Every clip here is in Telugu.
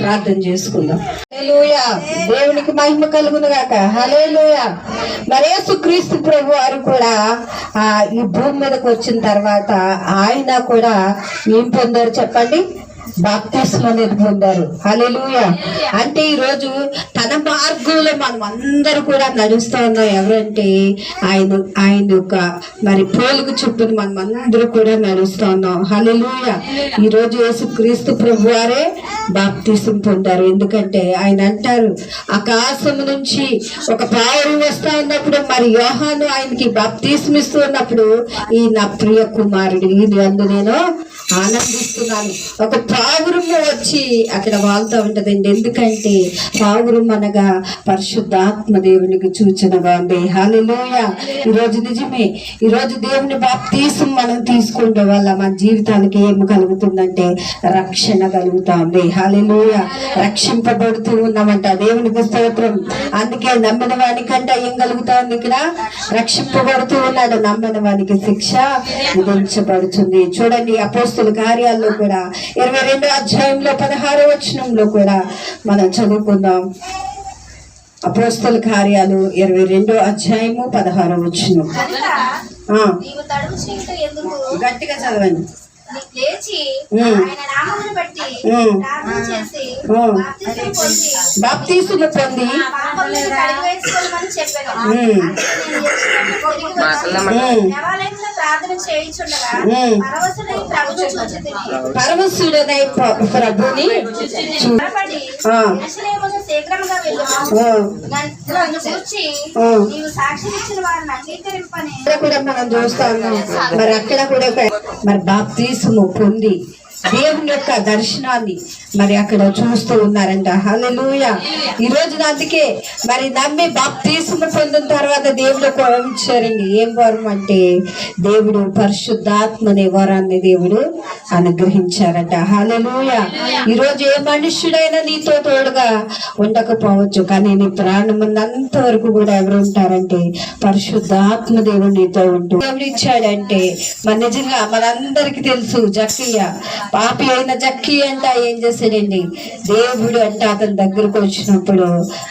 ప్రార్థన చేసుకుందాం. హల్లెలూయా. దేవునికి మహిమ కలుగును గాక హల్లెలూయా. మరి యేసుక్రీస్తు ప్రభు వారు కూడా ఆ ఈ భూమి మీదకి వచ్చిన తర్వాత ఆయన కూడా ఏం పొందారు చెప్పండి? బాప్తిస్మ అనేది పొందారు. హల్లెలూయా. అంటే ఈ రోజు తన మార్గంలో మనం అందరూ కూడా నడుస్తూ ఉన్నాం. ఎవరంటే ఆయన ఆయన యొక్క మరి పోలుకు చుట్టూ మనం అందరూ కూడా నడుస్తూ ఉన్నాం. హలెలుయ ఈ రోజు యేసు క్రీస్తు ప్రభు వారే పొందారు. ఎందుకంటే ఆయన అంటారు ఆకాశం నుంచి ఒక పావురం వస్తా ఉన్నప్పుడు మరి యోహాను ఆయనకి బాప్తీసం ఇస్తూ ఉన్నప్పుడు ఈ నా ప్రియ కుమారుడు ఇది అందు నేను ఆనందిస్తున్నాను. ఒక పావురము వచ్చి అక్కడ వాళ్తూ ఉంటదండి. ఎందుకంటే పావురం అనగా పరిశుద్ధాత్మ దేవునికి సూచనగా ఉంది హాలెలూయ ఈరోజు నిజమే. ఈరోజు దేవుని బాప్తీసం మనం తీసుకుంటే వల్ల మన జీవితానికి ఏం కలుగుతుందంటే రక్షణ కలుగుతుంది. హాలెలూయ రక్షింపబడుతూ ఉన్నామంట దేవునికి స్తోత్రం. అందుకే నమ్మిన వానికంటే ఏం కలుగుతుంది ఇక్కడ? రక్షింపబడుతూ ఉన్నాడు. నమ్మిన వానికి శిక్ష విధించబడుతుంది. చూడండి అపోస్తుల కార్యాల్లో కూడా ఇరవై రెండో అధ్యాయంలో పదహారో వచనంలో కూడా మనం చదువుకుందాం. అపోస్తుల కార్యాలు ఇరవై రెండో అధ్యాయము పదహారో వచనం. గట్టిగా చదవండి. లేచి. ఆయన నామమును బట్టి. ప్రార్థన చేసి బాప్తీసులు పొంది. పరమశుడనై ప్ర- ప్రభుని కూడా మనం చూస్తా ఉన్నాం మరి అక్కడ కూడా ఒక- మరి బాప్తీసము పొంది దేవుని యొక్క దర్శనాన్ని మరి అక్కడ చూస్తూ ఉన్నారంట. హల్లెలూయా. ఈ రోజు అందుకే మరి నమ్మి బాప్తీసులు పొందిన తర్వాత దేవుడు ఒక వరం ఇచ్చారండి. ఏం వరం అంటే దేవుడు పరిశుద్ధాత్మనే వరాన్ని దేవుడు అనుగ్రహించారంట. హల్లెలూయా. ఈ రోజు ఏ మనుష్యుడైనా నీతో తోడుగా ఉండకపోవచ్చు. కానీ నీ ప్రాణం ఉన్నంత వరకు కూడా ఎవరు ఉంటారంటే పరిశుద్ధాత్మ దేవుడు నీతో ఉంటూ ఎవరు ఇచ్చాడంటే మన నిజంగా మనందరికి తెలుసు జక్కయ్య పాపి అయిన జక్కి అంట ఏం చేశాడండి? దేవుడు అంట అతని దగ్గరకు వచ్చినప్పుడు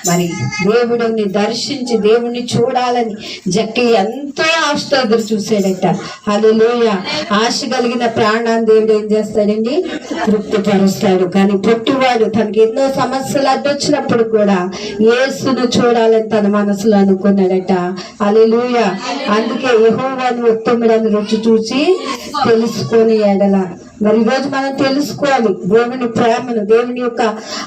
మరి దేవుడిని దర్శించి దేవుణ్ణి చూడాలని జక్కి ఎంతో ఆశతో ఎదురు చూశాడట. హల్లెలూయ. ఆశ కలిగిన ప్రాణాన్ని దేవుడు ఏం చేస్తాడండి? తృప్తిపరుస్తాడు. కానీ పొట్టివాడు తనకి ఎన్నో సమస్యలు అడ్డొచ్చినప్పుడు కూడా ఏసును చూడాలని తన మనసులో అనుకున్నాడట. అలెలుయ అందుకే యెహోవాను ఉత్తముడని రుచి చూసి తెలుసుకొని ఎడల మరి ఈరోజు మనం తెలుసుకోవాలి దేవుని ప్రేమను దేవుని యొక్క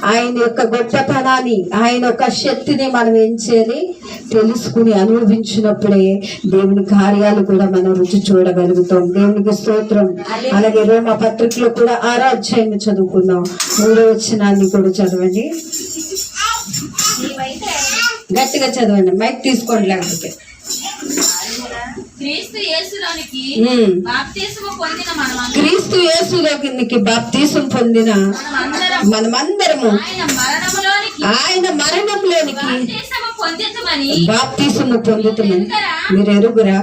ఆయన యొక్క గొప్పతనాన్ని ఆయన యొక్క శక్తిని మనం ఏం చేయాలి? తెలుసుకుని అనుభవించినప్పుడే దేవుని కార్యాలు కూడా మనం రుచి చూడగలుగుతాం. దేవునికి స్తోత్రం. అలాగే రోమ పత్రికలో కూడా ఆరో అధ్యాయం చదువుకుందాం. మూడో వచ్చినాన్ని కూడా చదవండి. గట్టిగా చదవండి. మైక్ తీసుకోండి లేకపోతే. క్రీస్తు యేసులోనికి బాప్తీసం పొందిన మనమందరం. మనమందరము ఆయన మరణంలోనికి బాప్తిసము పొందుతామని మీరు ఎరుగురా?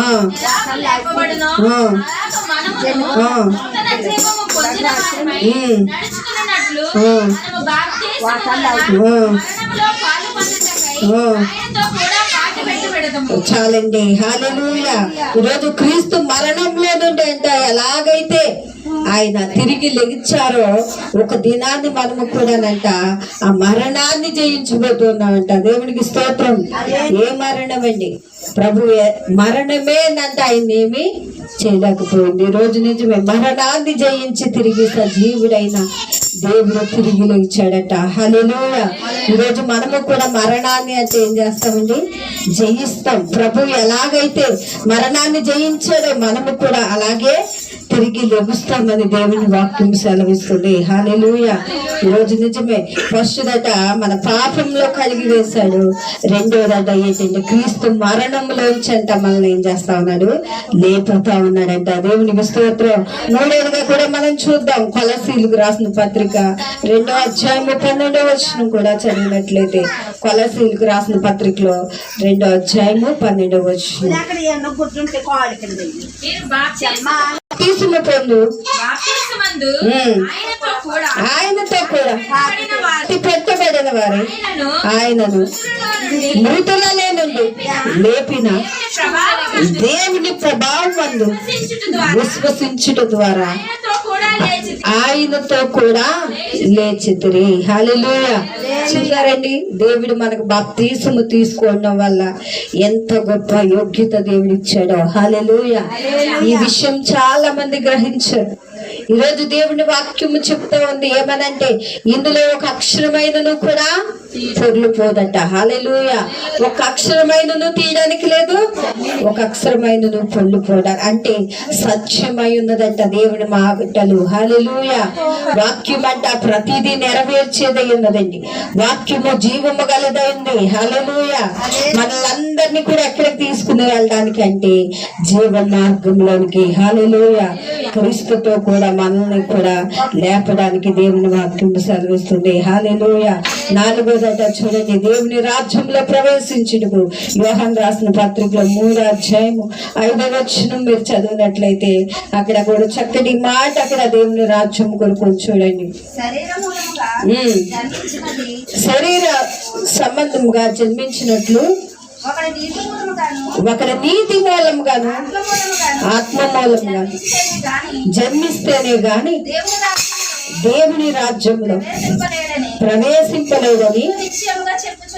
ఆ. నడుచుకున్నట్లు చాలండి. హాలూయ ఈరోజు క్రీస్తు మరణంలో నుండి అంటే ఎలాగైతే ఆయన తిరిగి లెగిచ్చారో ఒక దినాన్ని మనము కూడానంట ఆ మరణాన్ని జయించబోతున్నామంట. దేవునికి స్తోత్రం. ఏ మరణం అండి ప్రభు ఏ- మరణమేనంట ఆయన ఏమి చేయలేకపోయింది. ఈ రోజు నిజమే మరణాన్ని జయించి తిరిగి సజీవుడైన దేవుడు తిరిగి లేచాడట. హల్లెలూయా. ఈరోజు మనము కూడా మరణాన్ని అంటే ఏం చేస్తామండి? జయిస్తాం. ప్రభు ఎలాగైతే మరణాన్ని జయించాడో మనము కూడా అలాగే తిరిగి లెగుస్తామని దేవుని వాక్యం సెలవిస్తుంది. హాలెలూయ ఈరోజు నిజమే ఫస్ట్ దట మన పాపంలో కలిగి వేశాడు. రెండోదట ఏంటంటే క్రీస్తు మరణంలోంచి అంట మనల్ని ఏం చేస్తా ఉన్నాడు? లేపుతా ఉన్నాడంట. దేవునికి స్తోత్రం. మూడోదిగా కూడా మనం చూద్దాం. కొలసీలకు రాసిన పత్రిక రెండో అధ్యాయము పన్నెండో వచనం కూడా చదివినట్లయితే కొలసీలకు రాసిన పత్రికలో రెండో అధ్యాయము పన్నెండో వచనం. బాప్తీసుము పొందు. ఆయనతో కూడా పెట్టబడిన వారు ఆయనను ఆయనను నుండి లేపిన దేవుని ప్రభావం మందు విశ్వసించుట ద్వారా ఆయనతో కూడా లేచితిరి. హల్లెలూయా. చూసారండి దేవుడు మనకు బాప్తీసము తీసుకోవడం వల్ల ఎంత గొప్ప యోగ్యత దేవుడు ఇచ్చాడో ఈ విషయం చాలా మంది గ్రహించారు. ఈరోజు దేవుని వాక్యము చెప్తా ఉంది. ఏమనంటే ఇందులో ఒక అక్షరమైనను కూడా పొర్లిపోదట. హాలెలూయ ఒక అక్షరమైనను తీయడానికి లేదు ఒక అక్షరమైనను పొర్లిపోవడానికి అంటే సత్యమై ఉన్నదంట దేవుని మాటలు. హాలెలూయ వాక్యం అంట ప్రతిదీ నెరవేర్చేదై ఉన్నదండి. వాక్యము జీవము గలదైంది హాలెలూయ మనలందరినీ కూడా ఎక్కడికి తీసుకుని వెళ్ళడానికి అంటే జీవ మార్గంలోనికి హాలెలూయ క్రీస్తుతో కూడా మనల్ని కూడా లేపడానికి దేవుని వాక్యం సెలవిస్తుంది. హాలెలూయ నాలుగోదట చూడండి. దేవుని రాజ్యంలో ప్రవేశించుటకు యోహన్ రాసిన పత్రికలో మూడో అధ్యాయము ఐదవ వచనం మీరు చదివినట్లయితే అక్కడ కూడా చక్కటి మాట అక్కడ దేవుని రాజ్యం కొరకు చూడండి. శరీర సంబంధముగా జన్మించినట్లు ఒకరి నీతి మూలముగాను ఆత్మ జన్మిస్తేనే గాని జన్మిస్తేనే గాని దేవుని రాజ్యంలో ప్రవేశింపలేదని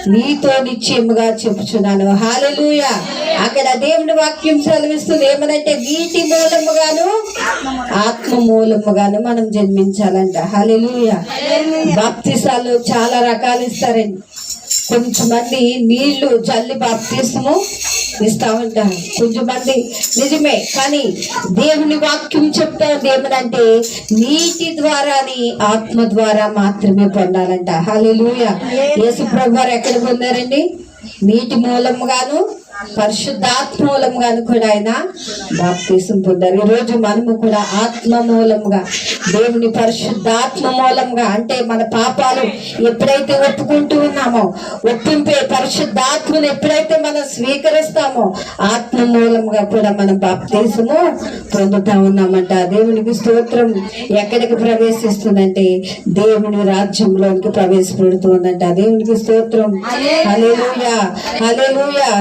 నీతో నిశ్చయముగా చెప్పుచున్నాను. హాలెలూయ అక్కడ దేవుని వాక్యం సెలవిస్తుంది. ఏమనంటే నీటి మూలముగాను ఆత్మ మూలముగాను మనం జన్మించాలంట. హాలెలూయ బాప్తిసాలు చాలా రకాలు ఇస్తారండి. కొంచెం మంది నీళ్ళు జల్లి బాప్తిసము ఇస్తా ఉంటారు కొంచెం మంది నిజమే కానీ దేవుని వాక్యం చెప్తా ఉంది ఏమనంటే నీటి ద్వారాని ఆత్మ ద్వారా మాత్రమే పొందాలంట. హాలెలూయ యేసు ప్రభు ఎక్కడ పొందారండి? నీటి మూలముగాను పరిశుద్ధాత్మ మూలముగాను కూడా ఆయన బాప్తీసం పొందారు. ఈ రోజు మనము కూడా ఆత్మ మూలముగా దేవుని పరిశుద్ధాత్మ మూలంగా అంటే మన పాపాలు ఎప్పుడైతే ఒప్పుకుంటూ ఉన్నామో ఒప్పింపే పరిశుద్ధాత్మను ఎప్పుడైతే మనం స్వీకరిస్తామో ఆత్మ మూలంగా కూడా మనం బాప్తీసము పొందుతా ఉన్నామంట. దేవునికి స్తోత్రం ఎక్కడికి ప్రవేశిస్తుందంటే దేవుని రాజ్యంలోనికి ప్రవేశపెడుతుందంట దేవునికి స్తోత్రం. హల్లెలూయా. హల్లెలూయా.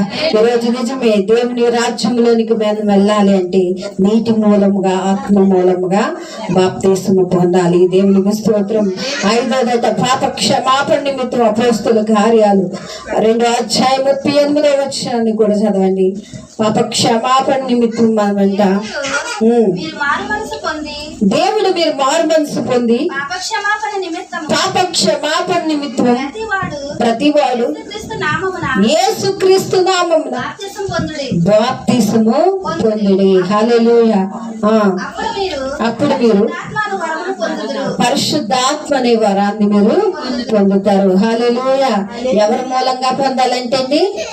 ఈరోజు నిజమే దేవుని రాజ్యంలోనికి మేము వెళ్ళాలి అంటే నీటి మూలముగా ఆత్మ మూలముగా బాప్తీసము పొందాలి. దేవునికి స్తోత్రం. ఐదోదట పాప క్షమాపణ నిమిత్తం అపోస్తుల కార్యాలు. రెండో అధ్యాయం ముప్పై ఎనిమిదో వచ్చాన్ని కూడా చదవండి. పాప క్షమాపణ నిమిత్తం మనమంట దేవుడు మీరు మారు మనసు పొంది పాప క్షమాపణ నిమిత్తం ప్రతివాడు యేసుక్రీస్తు నామమున బాప్తిసము పొందుడి. హల్లెలూయా. ఆ. అప్పుడు మీరు పరిశుద్ధాత్మ అనే వరాన్ని మీరు పొందుతారు. హల్లెలూయ. ఎవరి మూలంగా పొందాలంటే అండి?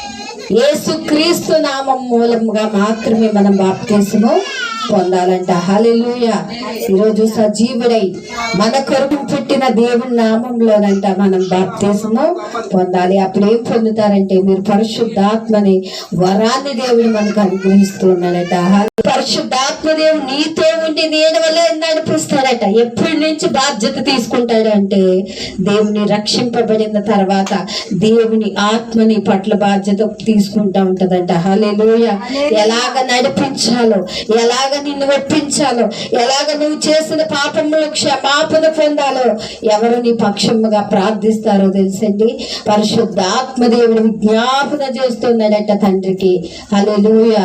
యేసుక్రీస్తు నామం మూలంగా మాత్రమే మనం బాప్తిసము. పొందాలంట. హల్లెలూయ. ఈరోజు సజీవుడై మన కొరకు పుట్టిన దేవుని నామంలోనంట మనం బాప్తీసము పొందాలి. అప్పుడు ఏం పొందుతారంటే మీరు పరిశుద్ధాత్మని వరాన్ని దేవుడు మనకు అనుగ్రహిస్తున్నాడట హల్లెలూయా. పరిశుద్ధాత్మ దేవుడు నీతో ఉండి నేను వల్ల నడిపిస్తాడట. ఎప్పటి నుంచి బాధ్యత తీసుకుంటాడు అంటే దేవుని రక్షింపబడిన తర్వాత దేవుని ఆత్మని పట్ల బాధ్యత తీసుకుంటా ఉంటదంట. హల్లెలూయ. ఎలాగ నడిపించాలో ఎలాగ నిన్ను ఒప్పించాలో ఎలాగ నువ్వు చేసిన పాపములు క్షమాపణ పొందాలో ఎవరు నీ పక్షముగా ప్రార్థిస్తారో తెలుసండి? పరిశుద్ధాత్మ దేవుడు విజ్ఞాపన చేస్తున్నాడట తండ్రికి. హల్లెలూయ.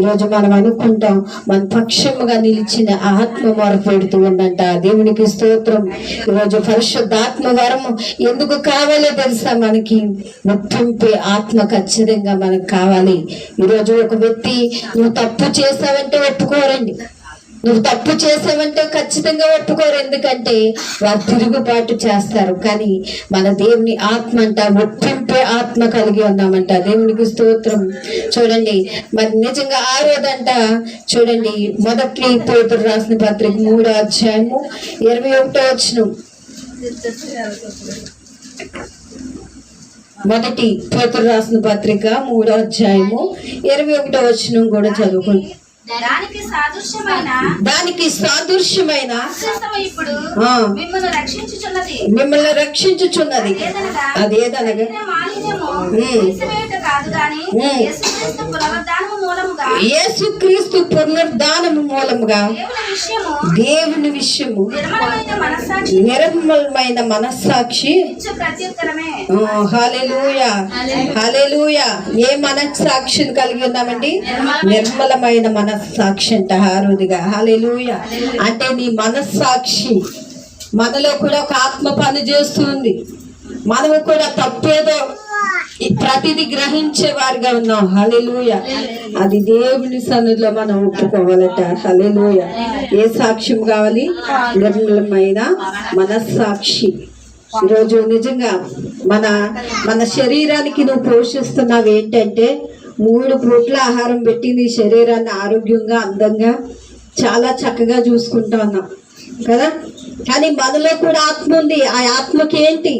ఈరోజు మనం అనుకుంటాం మన పక్షముగా నిలిచిన ఆత్మ మొరపెడుతూ ఉందంట దేవునికి స్తోత్రం. ఈరోజు పరిశుద్ధాత్మ వరము ఎందుకు కావాలో తెలుసా మనకి? ఒప్పింపే ఆత్మ ఖచ్చితంగా మనకు కావాలి. ఈరోజు ఒక వ్యక్తి నువ్వు తప్పు చేసావంటే ఒప్పుకోరండి. నువ్వు తప్పు చేసావంటే ఖచ్చితంగా ఒప్పుకోరు. ఎందుకంటే వారు తిరుగుబాటు చేస్తారు. కానీ మన దేవుని ఆత్మ అంట ఒప్పింపే ఆత్మ కలిగి ఉన్నామంట. దేవునికి స్తోత్రం. చూడండి మరి నిజంగా ఆ రోజంట చూడండి మొదటి పేపర్ రాసిన పత్రిక మూడో అధ్యాయము ఇరవై ఒకటో వచ్చిన మొదటి పేపర్ రాసిన పత్రిక మూడో అధ్యాయము ఇరవై ఒకటో వచ్చిన కూడా చదువుకుంటాం దానికి సాదృశ్యమైన దానికి సాదృశ్యమైన ఇప్పుడు మిమ్మల్ని రక్షించుచున్నది. మిమ్మల్ని రక్షించుచున్నది. అదేదనగా మాలిన్యము కాదు గాని. యేసుక్రీస్తు పునరుద్ధానము మూలముగా. యేసుక్రీస్తు పునరుద్ధానము మూలముగా దేవుని విషయము నిర్మలమైన మనస్సాక్షి. హాలెలూయా హాలెలూయా ఏ మనస్సాక్షిని కలిగి ఉన్నామండి? నిర్మలమైన మనస్సాక్షి అంట హారుదిగా. హాలెలూయా అంటే నీ మనస్సాక్షి. మనలో కూడా ఒక ఆత్మ పని చేస్తుంది మనము కూడా తప్పేదో ప్రతిది గ్రహించే వారిగా ఉన్నాం. హలెలూయ అది దేవుని సన్నిధిలో మనం ఒప్పుకోవాలట. హలెలూయ ఏ సాక్ష్యం కావాలి? నిర్మలమైన మనస్సాక్షి. ఈరోజు నిజంగా మన మన శరీరానికి నువ్వు పోషిస్తున్నావు ఏంటంటే మూడు పూట్ల ఆహారం పెట్టి నీ శరీరాన్ని ఆరోగ్యంగా అందంగా చాలా చక్కగా చూసుకుంటా ఉన్నాం. కదా? కానీ మనలో కూడా ఆత్మ ఉంది. ఆ ఆత్మకి ఏంటి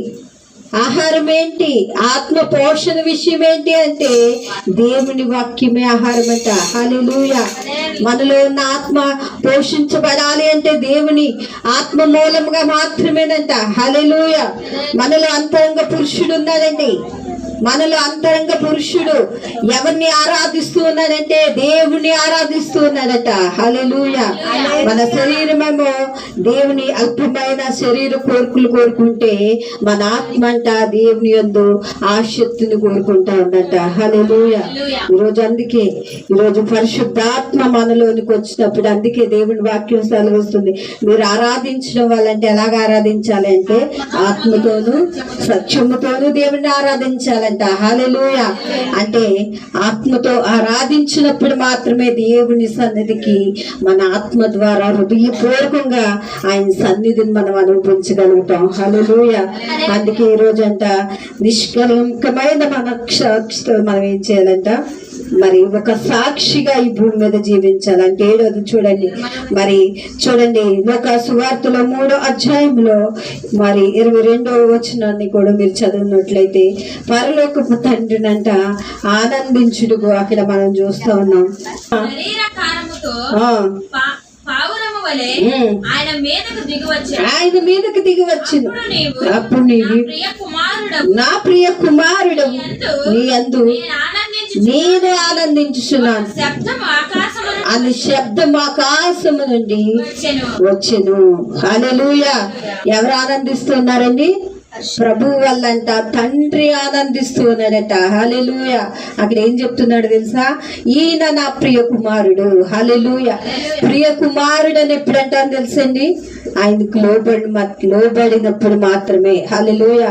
ఆహారం ఏంటి ఆత్మ పోషణ విషయం ఏంటి అంటే దేవుని వాక్యమే ఆహారం అంట హల్లెలూయ. మనలో ఉన్న ఆత్మ పోషించబడాలి అంటే దేవుని ఆత్మ మూలంగా మాత్రమేనంట. హల్లెలూయ. మనలో అంతరంగ పురుషుడు ఉన్నాడండి. మనలో అంతరంగ పురుషుడు ఎవరిని ఆరాధిస్తూ ఉన్నాడంటే దేవుని ఆరాధిస్తూ ఉన్నాడట. హల్లెలూయ. మన శరీరమేమో దేవుని అల్పమైన శరీర కోరికలు కోరుకుంటే మన ఆత్మ అంట దేవుని యందు ఆ శక్తిని కోరుకుంటా ఉందంట. హల్లెలూయ. ఈరోజు అందుకే ఈరోజు పరిశుద్ధాత్మ మనలోనికి వచ్చినప్పుడు అందుకే దేవుని వాక్యం సెలవుస్తుంది. మీరు ఆరాధించడం వాళ్ళంటే ఎలాగ ఆరాధించాలి అంటే ఆత్మతోను సత్యముతోను దేవుని ఆరాధించాలంట హాలెలూయ అంటే ఆత్మతో ఆరాధించినప్పుడు మాత్రమే దేవుని సన్నిధికి మన ఆత్మ ద్వారా హృదయపూర్వకంగా ఆయన సన్నిధిని మనం అనుభవించగలుగుతాం. హల్లెలూయ. అందుకే ఈ రోజంట నిష్కలంకమైన మన సాక్షితో మనం ఏం చేయాలంట? మరి ఒక సాక్షిగా ఈ భూమి మీద జీవించాలంటే ఏడోది చూడండి. మరి చూడండి ఒక సువార్తలో మూడో అధ్యాయంలో మరి ఇరవై రెండవ వచనాన్ని కూడా మీరు చదివినట్లయితే పరలోకపు తండ్రినంట ఆనందించుడుకు అక్కడ మనం చూస్తూ ఉన్నాం శరీర కారముతో ఆ, పా- పావురము వలె. ఆయన మీదకు దిగివచ్చాడు ఆయన మీదకి దిగి వచ్చింది అప్పుడు నీవు నా ప్రియ కుమారుడు నా అందు నేను ఆనందించు నేను ఆనందించుచున్నాను. శబ్దం ఆకాశము అని శబ్దం ఆకాశము నుండి వచ్చెను. హల్లెలూయ. ఎవరు ఆనందిస్తున్నారండి? ప్రభు వల్లంట తండ్రి ఆనందిస్తూ ఉన్నాడట హల్లెలూయ. అక్కడ ఏం చెప్తున్నాడు తెలుసా? ఈయన నా ప్రియ కుమారుడు. హల్లెలూయ. ప్రియ కుమారుడు అని ఎప్పుడంటాను తెలుసండి? ఆయనకు లోబడి లోబడినప్పుడు మాత్రమే. హల్లెలూయ.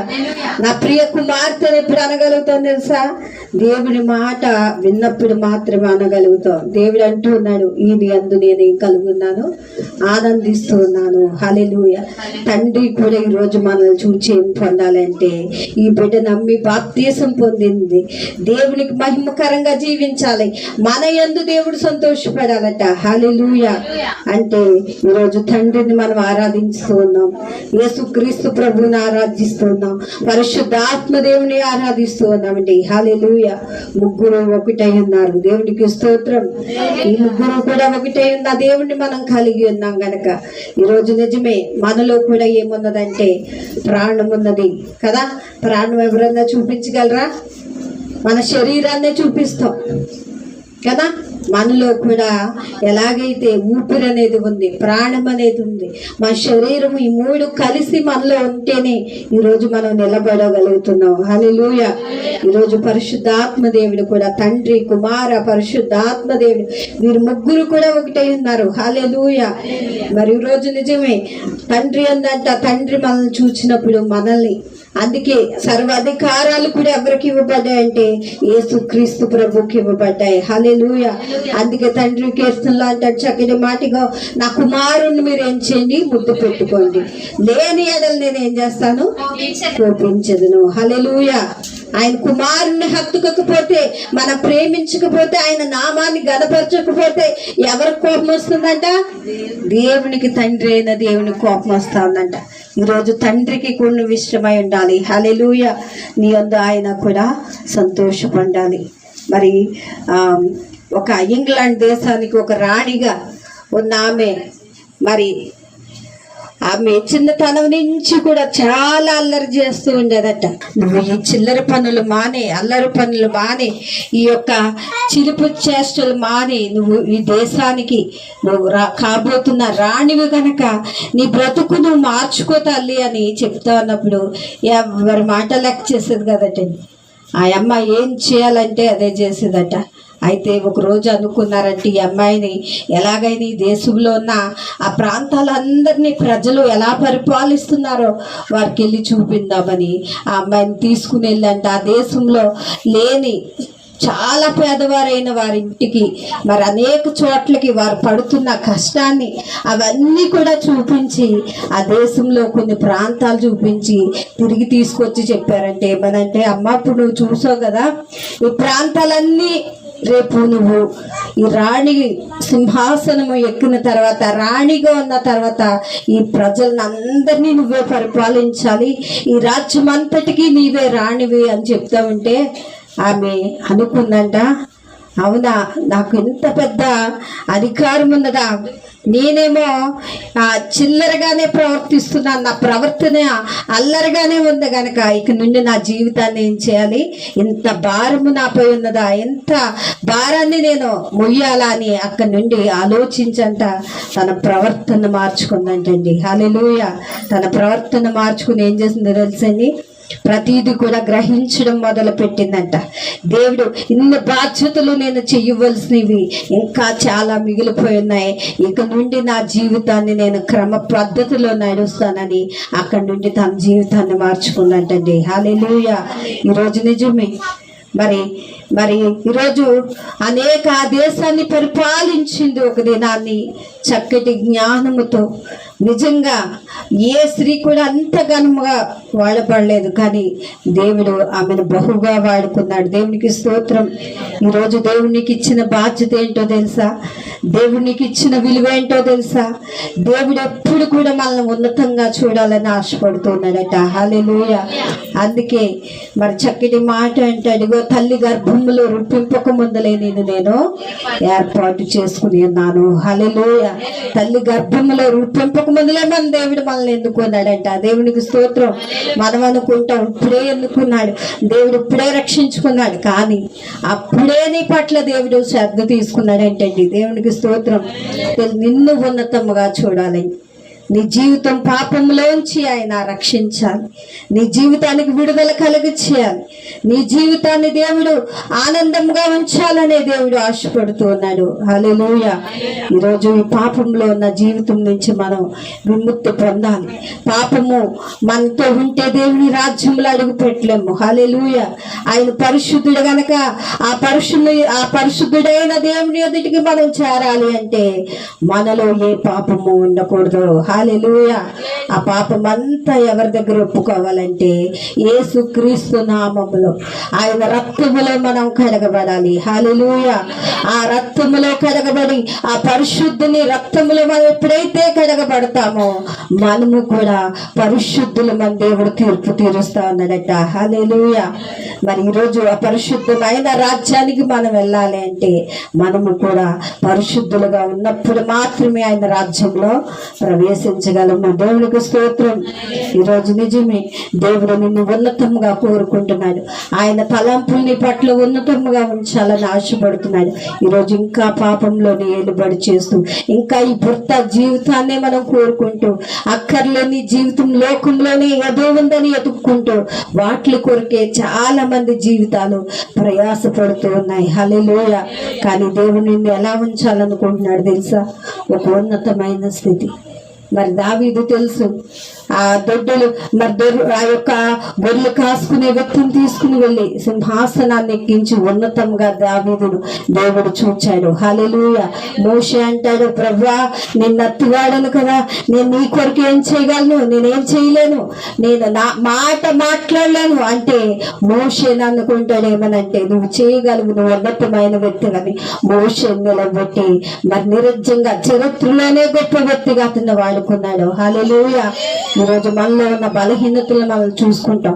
నా ప్రియ కుమార్తె ఎప్పుడు అనగలుగుతాను తెలుసా? దేవుడి మాట విన్నప్పుడు మాత్రమే అనగలుగుతాం. దేవుడు అంటూ ఉన్నాడు ఇది అందు నేను ఏం కలుగున్నాను ఆనందిస్తూ ఉన్నాను. హల్లెలూయ. తండ్రి కూడా ఈ రోజు మనల్ని చూచి ఏం పొందాలంటే ఈ బిడ్డ నమ్మి బాప్తీసం పొందింది. దేవునికి మహిమకరంగా జీవించాలి. మన యందు దేవుడు సంతోషపడాలట. హలెలుయ అంటే ఈరోజు తండ్రిని మనం ఆరాధిస్తూ ఉన్నాం. యేసుక్రీస్తు ప్రభుని ఆరాధిస్తున్నాం పరిశుద్ధాత్మ దేవుని ఆరాధిస్తూ ఉన్నామండి. ముగ్గురు ఒకటై ఉన్నారు. దేవునికి స్తోత్రం. ఈ ముగ్గురు కూడా ఒకటై ఉన్న దేవుణ్ణి మనం కలిగి ఉన్నాం గనక. ఈరోజు నిజమే మనలో కూడా ఏమున్నదంటే ప్రాణం ఉన్నది. కదా? ప్రాణం ఎవరన్నా చూపించగలరా? మన శరీరాన్నే చూపిస్తాం. కదా? మనలో కూడా ఎలాగైతే ఊపిరి అనేది ఉంది ప్రాణం అనేది ఉంది మా శరీరం ఈ మూడు కలిసి మనలో ఉంటేనే ఈరోజు మనం నిలబడగలుగుతున్నాం. హల్లెలూయ. ఈరోజు పరిశుద్ధాత్మ దేవుడు కూడా తండ్రి కుమార పరిశుద్ధాత్మ దేవుడు వీరు ముగ్గురు కూడా ఒకటై ఉన్నారు. హల్లెలూయ. మరి ఈరోజు నిజమే తండ్రి అందంట తండ్రి మనల్ని చూచినప్పుడు మనల్ని అందుకే సర్వాధికారాలు కూడా ఎవరికి ఇవ్వబడ్డాయంటే యేసుక్రీస్తు ప్రభుకి ఇవ్వబడ్డాయి. హల్లెలూయ. అందుకే తండ్రి కీర్తనలో అంటాడు చక్కటి మాటిగా నా కుమారుణ్ణి మీరు ఏం చేయండి? ముద్దు పెట్టుకోండి. లేని ఎడలు నేను ఏం చేస్తాను? కోపించదును. హల్లెలూయ. ఆయన కుమారుని హత్తుకోకపోతే మనం ప్రేమించకపోతే ఆయన నామాన్ని గనపరచకపోతే ఎవరికి కోపం వస్తుందంట? దేవునికి తండ్రి అయిన దేవుని కోపం వస్తుందంట. ఈరోజు తండ్రికి కొన్ని విషయమై ఉండాలి. హలెలూయ నీ అందు ఆయన కూడా సంతోషపడాలి. మరి ఒక ఇంగ్లాండ్ దేశానికి ఒక రాణిగా ఉన్న ఆమె మరి ఆమె చిన్నతనం నుంచి కూడా చాలా అల్లరి చేస్తూ ఉండేదట. నువ్వు ఈ చిల్లర పనులు మానే అల్లరి పనులు మానే ఈ యొక్క చిలుపు చేష్టలు మానే నువ్వు ఈ దేశానికి నువ్వు రా కాబోతున్న రాణివి గనక నీ బ్రతుకు నువ్వు మార్చుకో తల్లి అని చెప్తా ఉన్నప్పుడు ఎవరి మాట లెక్క చేసేది కదటండి. ఆ అమ్మ ఏం చేయాలంటే అదే చేసేదట. అయితే ఒక రోజు అనుకున్నారంటే ఈ అమ్మాయిని ఎలాగైనా ఈ దేశంలో ఉన్న ఆ ప్రాంతాలందరినీ ప్రజలు ఎలా పరిపాలిస్తున్నారో వారికి వెళ్ళి చూపిందామని ఆ అమ్మాయిని తీసుకుని వెళ్ళంటే ఆ దేశంలో లేని చాలా పేదవారైన వారి ఇంటికి మరి అనేక చోట్లకి వారు పడుతున్న కష్టాన్ని అవన్నీ కూడా చూపించి ఆ దేశంలో కొన్ని ప్రాంతాలు చూపించి తిరిగి తీసుకొచ్చి చెప్పారంటే ఏమనంటే అమ్మ ఇప్పుడు నువ్వు చూసావు కదా ఈ ప్రాంతాలన్నీ రేపు నువ్వు ఈ రాణి సింహాసనము ఎక్కిన తర్వాత రాణిగా ఉన్న తర్వాత ఈ ప్రజలను అందరినీ నువ్వే పరిపాలించాలి. ఈ రాజ్యం అంతటికీ నీవే రాణివి అని చెప్తా ఉంటే ఆమె అనుకుందంట అవునా? నాకు ఇంత పెద్ద అధికారం ఉన్నదా? నేనేమో చిల్లరగానే ప్రవర్తిస్తున్నాను. నా ప్రవర్తన అల్లరిగానే ఉంది గనక. ఇక నుండి నా జీవితాన్ని ఏం చేయాలి? ఇంత భారము నాపై ఉన్నదా? ఎంత భారాన్ని నేను మొయ్యాలా అని అక్కడి నుండి ఆలోచించంట. తన ప్రవర్తన మార్చుకుందంటండి. హాలెలూయ తన ప్రవర్తన మార్చుకుని ఏం చేసిందో తెలుసండి ప్రతిదీ కూడా గ్రహించడం మొదలు పెట్టిందంట దేవుడు ఇన్ని బాధ్యతలు నేను చెయ్యవలసినవి ఇంకా చాలా మిగిలిపోయి ఉన్నాయి ఇక నుండి నా జీవితాన్ని నేను క్రమ పద్ధతిలో నడుస్తానని అక్కడి నుండి తన జీవితాన్ని మార్చుకుందంటండి హాలేలుయ ఈరోజు నిజమే. మరి మరి ఈరోజు అనేక దేశాన్ని పరిపాలించింది ఒక దినాన్ని చక్కటి జ్ఞానముతో. నిజంగా ఏ స్త్రీ కూడా అంత ఘనముగా వాడపడలేదు కానీ దేవుడు ఆమెను బహుగా వాడుకున్నాడు. దేవునికి స్తోత్రం. ఈరోజు దేవునికి ఇచ్చిన బాధ్యత ఏంటో తెలుసా? దేవునికి ఇచ్చిన విలువ ఏంటో తెలుసా? దేవుడు ఎప్పుడు కూడా మనల్ని ఉన్నతంగా చూడాలని ఆశపడుతున్నాడట. హాలెలూయ అందుకే మరి చక్కటి మాట అంటే అడిగో తల్లి గర్భములో రుట్టింపక ముందలే నేను నేను ఏర్పాటు చేసుకుని ఉన్నాను. హలలోయ తల్లి గర్భములో రుట్టింపక ముందులే మన దేవుడు మనల్ని ఎన్నుకున్నాడంట. దేవునికి స్తోత్రం. మనం అనుకుంటాం ఇప్పుడే ఎన్నుకున్నాడు. దేవుడు ఇప్పుడే రక్షించుకున్నాడు. కానీ అప్పుడే నీ పట్ల దేవుడు శ్రద్ధ తీసుకున్నాడంటండి. దేవునికి స్తోత్రం. నిన్ను ఉన్నతముగా చూడాలి నీ జీవితం పాపంలోంచి ఆయన రక్షించాలి. నీ జీవితానికి విడుదల కలిగి చేయాలి నీ జీవితాన్ని దేవుడు ఆనందంగా ఉంచాలనే దేవుడు ఆశపడుతూ ఉన్నాడు హల్లెలూయా. ఈరోజు ఈ పాపంలో ఉన్న జీవితం నుంచి మనం విముక్తి పొందాలి. పాపము మనతో ఉంటే దేవుని రాజ్యంలో అడుగు పెట్టలేము హల్లెలూయా. ఆయన పరిశుద్ధుడు గనక ఆ పరిశుద్ధు ఆ పరిశుద్ధుడైన దేవుని ఎదుటికి మనం చేరాలి అంటే మనలో ఏ పాపము ఉండకూడదు. హాలెలుయ ఆ పాపం అంతా ఎవరి దగ్గర ఒప్పుకోవాలంటే ఏసు క్రీస్తు నామములో. ఆయన రక్తములో మనం కడగబడాలి. హాలెలుయ ఆ రక్తములో కడగబడి ఆ పరిశుద్ధుని రక్తములో మనం ఎప్పుడైతే కడగబడతామో మనము కూడా పరిశుద్ధులు మన దేవుడు తీర్పు తీరుస్తా ఉన్నాడట. హాలెలుయ మరి ఈరోజు ఆ పరిశుద్ధమైన రాజ్యానికి మనం వెళ్ళాలి అంటే మనము కూడా పరిశుద్ధులుగా ఉన్నప్పుడు మాత్రమే ఆయన రాజ్యంలో ప్రవేశించగలము దేవునికి స్తోత్రం. ఈరోజు నిజమే దేవుడు నిన్ను ఉన్నతంగా కోరుకుంటున్నాడు. ఆయన తలంపులు నీ పట్ల ఉన్నతంగా ఉంచాలని ఆశపడుతున్నాడు. ఈరోజు ఇంకా పాపంలోని ఏలుబడి చేస్తూ ఇంకా ఈ భర్త జీవితాన్ని మనం కోరుకుంటూ అక్కర్లేని జీవితం లోకంలోనే ఏదో ఉందని ఎదుక్కుంటూ వాటి కొరికే చాలా మంది జీవితాలు ప్రయాసపడుతూ ఉన్నాయి. హలెలోయ కానీ దేవుడు నిన్ను ఎలా ఉంచాలనుకుంటున్నాడు తెలుసా? ఒక ఉన్నతమైన స్థితి. మరి దావీదు తెలుసు. ఆ దొడ్డలు మరి ఆ యొక్క గొర్రెలు కాసుకునే వ్యక్తిని తీసుకుని వెళ్ళి సింహాసనాన్ని ఎక్కించి ఉన్నతంగా దావీదుడు దేవుడు చూచాడు. హలెలూయ మోషే అంటాడు ప్రభా నేను నత్తివాడను కదా. నేను నీ కొరకు ఏం చేయగలను? నేనేం చేయలేను. నేను నా మాట మాట్లాడలేను. అంటే మోషే అనుకుంటాడు ఏమనంటే నువ్వు చేయగలవు నువ్వు ఉన్నతమైన వ్యక్తివని. మోషే నిలబెట్టి మరి నిరజ్యంగా చరిత్రలోనే గొప్ప వ్యక్తిగా అతను వాడుకున్నాడు. హాలెలూయ ఈరోజు మనలో ఉన్న బలహీనతలు మనం చూసుకుంటాం.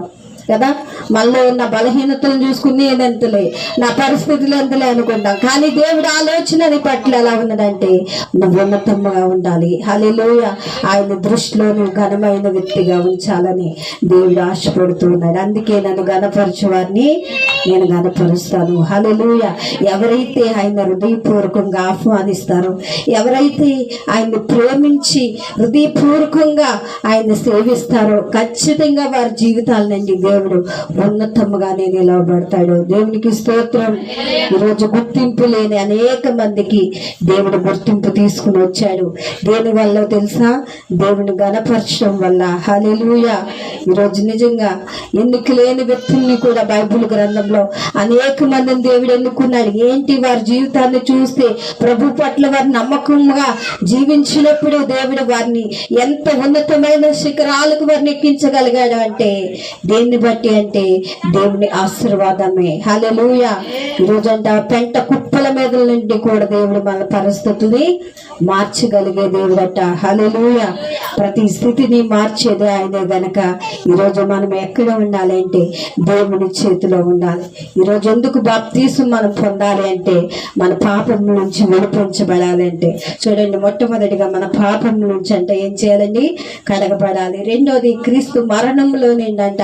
కదా? మనలో ఉన్న బలహీనతలు చూసుకుని ఏదంతలే నా పరిస్థితులు ఎంతలే అనుకుంటాం. కానీ దేవుడి ఆలోచన నీ పట్ల ఎలా ఉన్నదంటే నువ్వు ఉన్నతంగా ఉండాలి. హల్లెలూయా. ఆయన దృష్టిలో నువ్వు ఘనమైన వ్యక్తిగా ఉంచాలని దేవుడు ఆశపడుతున్నాడు అందుకే నన్ను ఘనపరచేవారిని నేను ఘనపరుస్తాను. హల్లెలూయా. ఎవరైతే ఆయన హృదయపూర్వకంగా ఆహ్వానిస్తారో ఎవరైతే ఆయన్ని ప్రేమించి హృదయపూర్వకంగా ఆయన్ని సేవిస్తారో ఖచ్చితంగా వారి జీవితాల నుండి దేవుడు ఉన్నతముగానే నిలవబడతాడు. దేవునికి స్తోత్రం. ఈరోజు గుర్తింపు లేని అనేక మందికి దేవుడు గుర్తింపు తీసుకుని వచ్చాడు. దేని వల్ల తెలుసా? దేవుని గణపరచడం వల్ల. హలెలుయ ఈరోజు నిజంగా ఎన్నిక లేని వ్యక్తుల్ని కూడా బైబిల్ గ్రంథంలో అనేక మందిని దేవుడు ఎన్నుకున్నాడు. ఏంటి వారి జీవితాన్ని చూస్తే? ప్రభు పట్ల వారి నమ్మకంగా జీవించినప్పుడు దేవుడు వారిని ఎంత ఉన్నతమైన శిఖరాలకు వారిని ఎక్కించగలిగాడు అంటే దేన్ని బట్టి అంటే దేవుని ఆశీర్వాదమే. హల్లెలూయ. లూయ అంటే పెంట కుప్పల మీద నుండి కూడా దేవుడు మన పరిస్థితిని మార్చగలిగే దేవుడట. హల్లెలూయ. ప్రతి స్థితిని మార్చేది ఆయనే గనక ఈరోజు మనం ఎక్కడ ఉండాలి అంటే దేవుని చేతిలో ఉండాలి. ఈరోజు ఎందుకు బాప్తీసం మనం పొందాలి అంటే మన పాపం నుంచి విడిపించబడాలి అంటే. చూడండి మొట్టమొదటిగా మన పాపం నుంచి అంటే ఏం చేయాలండి? కడగబడాలి. రెండోది క్రీస్తు మరణంలో నిండంట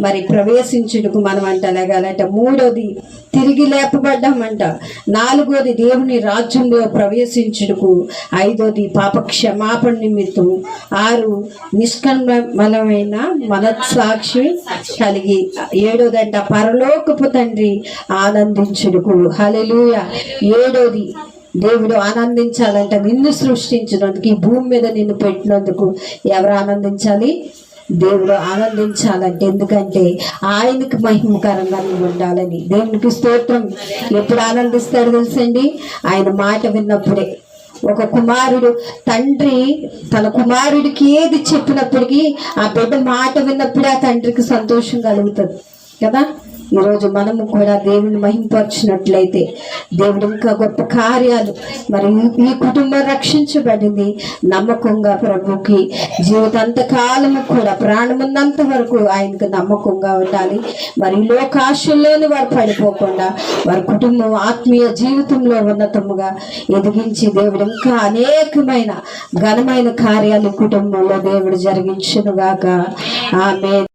మరి ప్రవేశించుటకు మనం అంట లేగాలంట. మూడోది తిరిగి లేపబడ్డామంట. నాలుగోది దేవుని రాజ్యంలో ప్రవేశించుటకు. ఐదోది పాప క్షమాపణ నిమిత్తం ఆరు నిష్కమలమైన మనస్సాక్షి కలిగి. ఏడోదంట పరలోకపు తండ్రి ఆనందించుడుకు హల్లెలూయా. ఏడోది దేవుడు ఆనందించాలంట. నిన్ను సృష్టించినందుకు ఈ భూమి మీద నిన్ను పెట్టినందుకు ఎవరు ఆనందించాలి? దేవుడు ఆనందించాలంటే ఎందుకంటే ఆయనకు మహిమకరంగా నువ్వు ఉండాలని. దేవునికి స్తోత్రం. ఎప్పుడు ఆనందిస్తాడు తెలుసండి? ఆయన మాట విన్నప్పుడే. ఒక కుమారుడు తండ్రి తన కుమారుడికి ఏది చెప్పినప్పటికీ ఆ బిడ్డ మాట విన్నప్పుడే ఆ తండ్రికి సంతోషం కలుగుతుంది. కదా? ఈరోజు మనము కూడా దేవుని మహింపరిచినట్లయితే దేవుడు ఇంకా గొప్ప కార్యాలు మరి ఈ కుటుంబం రక్షించబడింది నమ్మకంగా ప్రభుకి. జీవితాంత కాలము కూడా ప్రాణమున్నంత వరకు ఆయనకు నమ్మకంగా ఉండాలి. మరి లోకాశల్లోని వారు పడిపోకుండా వారి కుటుంబం ఆత్మీయ జీవితంలో ఉన్నతముగా ఎదిగించి దేవుడు ఇంకా అనేకమైన ఘనమైన కార్యాలు కుటుంబంలో దేవుడు జరిగించునుగాక. ఆమె